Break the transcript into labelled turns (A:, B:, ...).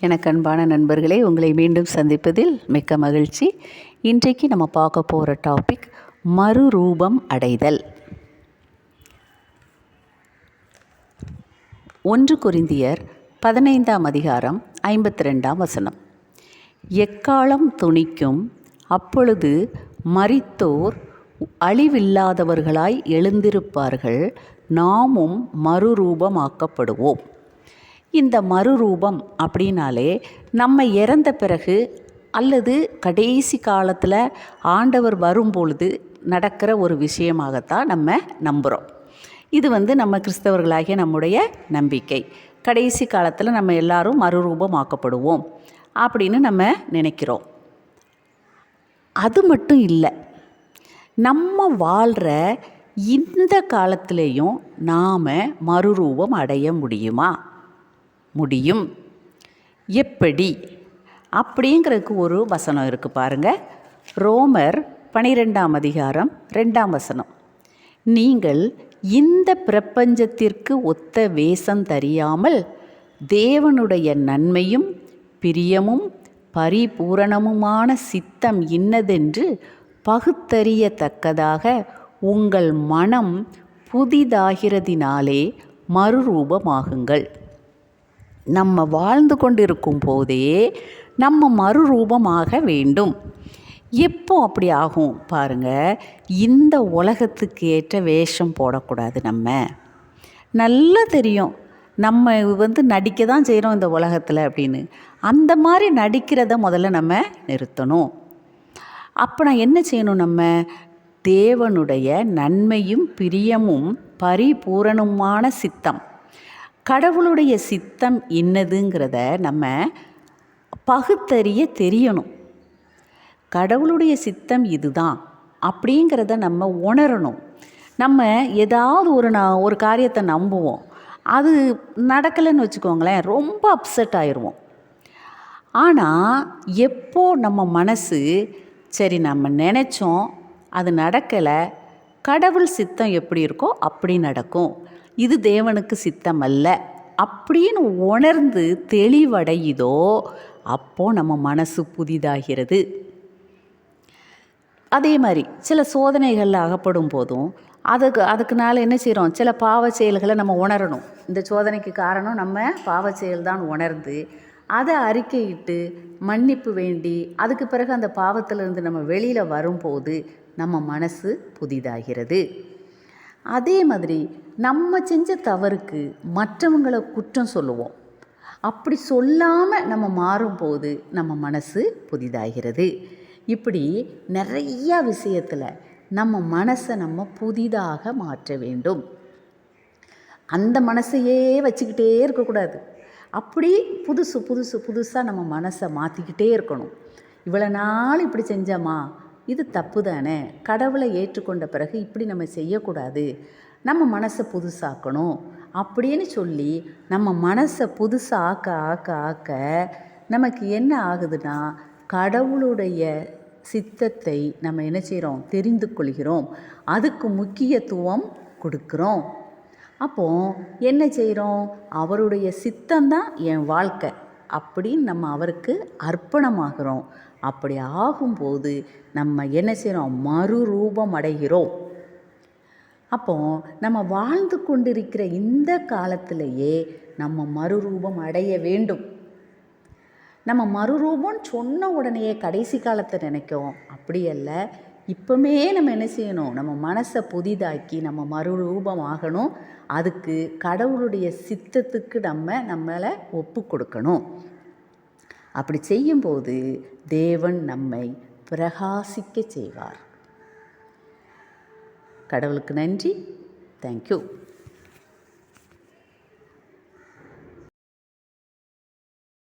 A: எனக்கு அன்பான நண்பர்களே உங்களை மீண்டும் சந்திப்பதில் மிக்க மகிழ்ச்சி. இன்றைக்கு நம்ம பார்க்க போகிற டாபிக் மறுரூபம் அடைதல். ஒன்று குறிந்தியர் பதினைந்தாம் அதிகாரம் ஐம்பத்தி ரெண்டாம் வசனம். எக்காலம் துணிக்கும் அப்பொழுது மறித்தோர் அழிவில்லாதவர்களாய் எழுந்திருப்பார்கள் நாமும் மறுரூபமாக்கப்படுவோம். இந்த மறுரூபம் அப்படின்னாலே நம்ம இறந்த பிறகு அல்லது கடைசி காலத்தில் ஆண்டவர் வரும்பொழுது நடக்கிற ஒரு விஷயமாகத்தான் நம்ம நம்புகிறோம் இது வந்து நம்ம கிறிஸ்தவர்களாகிய நம்முடைய நம்பிக்கை. கடைசி காலத்தில் நம்ம எல்லாரும் மறுரூபமாக்கப்படுவோம் அப்படின்னு நம்ம நினைக்கிறோம். அது மட்டும் இல்லை நம்ம வாழ்கிற இந்த காலத்திலேயும் நாம் மறுரூபம் அடைய முடியுமா? முடியும். எப்படி? அப்படிங்கிறதுக்கு ஒரு வசனம் இருக்குது பாருங்கள் ரோமர் பனிரெண்டாம் அதிகாரம் ரெண்டாம் வசனம். நீங்கள் இந்த பிரபஞ்சத்திற்கு ஒத்த வேஷம் தெரியாமல் தேவனுடைய நன்மையும் பிரியமும் பரிபூரணமுமான சித்தம் இன்னதென்று பகுத்தறியத்தக்கதாக உங்கள் மனம் புதிதாகிறதினாலே மறுரூபமாகுங்கள். நம்ம வாழ்ந்து கொண்டிருக்கும் போதே நம்ம மறுரூபமாக வேண்டும். எப்போ அப்படி ஆகும் பாருங்கள் இந்த உலகத்துக்கு ஏற்ற வேஷம் போடக்கூடாது நம்ம. நல்லா தெரியும். நம்ம வந்து நடிக்க தான் செய்கிறோம் இந்த உலகத்தில் அப்படின்னு. அந்த மாதிரி நடிக்கிறத முதல்ல நம்ம நிறுத்தணும். அப்போ நான் என்ன செய்யணும் நம்ம? தேவனுடைய நன்மையும் பிரியமும் பரிபூரணமான சித்தம். கடவுளுடைய சித்தம் என்னதுங்கிறத நம்ம பகுத்தறிய தெரியணும். கடவுளுடைய சித்தம் இதுதான் அப்படிங்கிறத நம்ம உணரணும். நம்ம ஏதாவது ஒரு நான் ஒரு காரியத்தை நம்புவோம். அது நடக்கலைன்னு வச்சுக்கோங்களேன் ரொம்ப அப்செட் ஆயிடுவோம் ஆனால் எப்போ நம்ம மனசு சரி நம்ம நினச்சோம் அது நடக்கலை கடவுள் சித்தம் எப்படி இருக்கோ அப்படி நடக்கும். இது தேவனுக்கு சித்தம் அல்ல அப்படின்னு உணர்ந்து தெளிவடையுதோ அப்போது நம்ம மனசு புதிதாகிறது. அதே மாதிரி சில சோதனைகளில் அகப்படும் போதும் அதுக்கு அதுக்குனால என்ன செய்கிறோம் சில பாவ செயல்களை நம்ம உணரணும். இந்த சோதனைக்கு காரணம் நம்ம பாவ செயல் தான் உணர்ந்து அதை அறிக்கையிட்டு மன்னிப்பு வேண்டி அதுக்கு பிறகு அந்த பாவத்திலிருந்து நம்ம வெளியில் வரும்போது நம்ம மனசு புதிதாகிறது. அதே மாதிரி நம்ம செஞ்ச தவறுக்கு மற்றவங்களை குற்றம் சொல்லுவோம். அப்படி சொல்லாமல் நம்ம மாறும்போது நம்ம மனசு புதிதாகிறது. இப்படி நிறையா விஷயத்தில் நம்ம மனசை நம்ம புதிதாக மாற்ற வேண்டும். அந்த மனசையே வச்சுக்கிட்டே இருக்கக்கூடாது. அப்படி புதுசு புதுசு புதுசாக நம்ம மனசை மாற்றிக்கிட்டே இருக்கணும். இவ்வளோ நாள் இப்படி செஞ்சோமா? இது தப்பு தானே கடவுளை ஏற்றுக்கொண்ட பிறகு இப்படி நம்ம செய்யக்கூடாது. நம்ம மனசை புதுசாக்கணும். அப்படின்னு சொல்லி நம்ம மனசை புதுசாக ஆக்க ஆக்க ஆக்க நமக்கு என்ன ஆகுதுன்னா கடவுளுடைய சித்தத்தை நம்ம என்ன செய்கிறோம் தெரிந்து கொள்கிறோம். அதுக்கு முக்கியத்துவம் கொடுக்குறோம். அப்போது என்ன செய்கிறோம் அவருடைய சித்தம்தான் என் வாழ்க்கை. அப்படின்னு நம்ம அவருக்கு அர்ப்பணமாகிறோம். அப்படி ஆகும்போது நம்ம என்ன செய்கிறோம் மறுரூபம் அடைகிறோம். அப்போ நம்ம வாழ்ந்து கொண்டிருக்கிற இந்த காலத்திலேயே நம்ம மறுரூபம் அடைய வேண்டும். நம்ம மறுரூபம்னு சொன்ன உடனேயே கடைசி காலத்தை நினைக்கும் அப்படி அல்ல. இப்போமே நம்ம என்ன செய்யணும்? நம்ம மனசை புதிதாக்கி நம்ம மறுரூபம் ஆகணும். அதுக்கு கடவுளுடைய சித்தத்துக்கு நம்ம நம்மளை ஒப்பு கொடுக்கணும். அப்படி செய்யும்போது தேவன் நம்மை பிரகாசிக்க செய்வார். கடவுளுக்கு நன்றி. தேங்க்யூ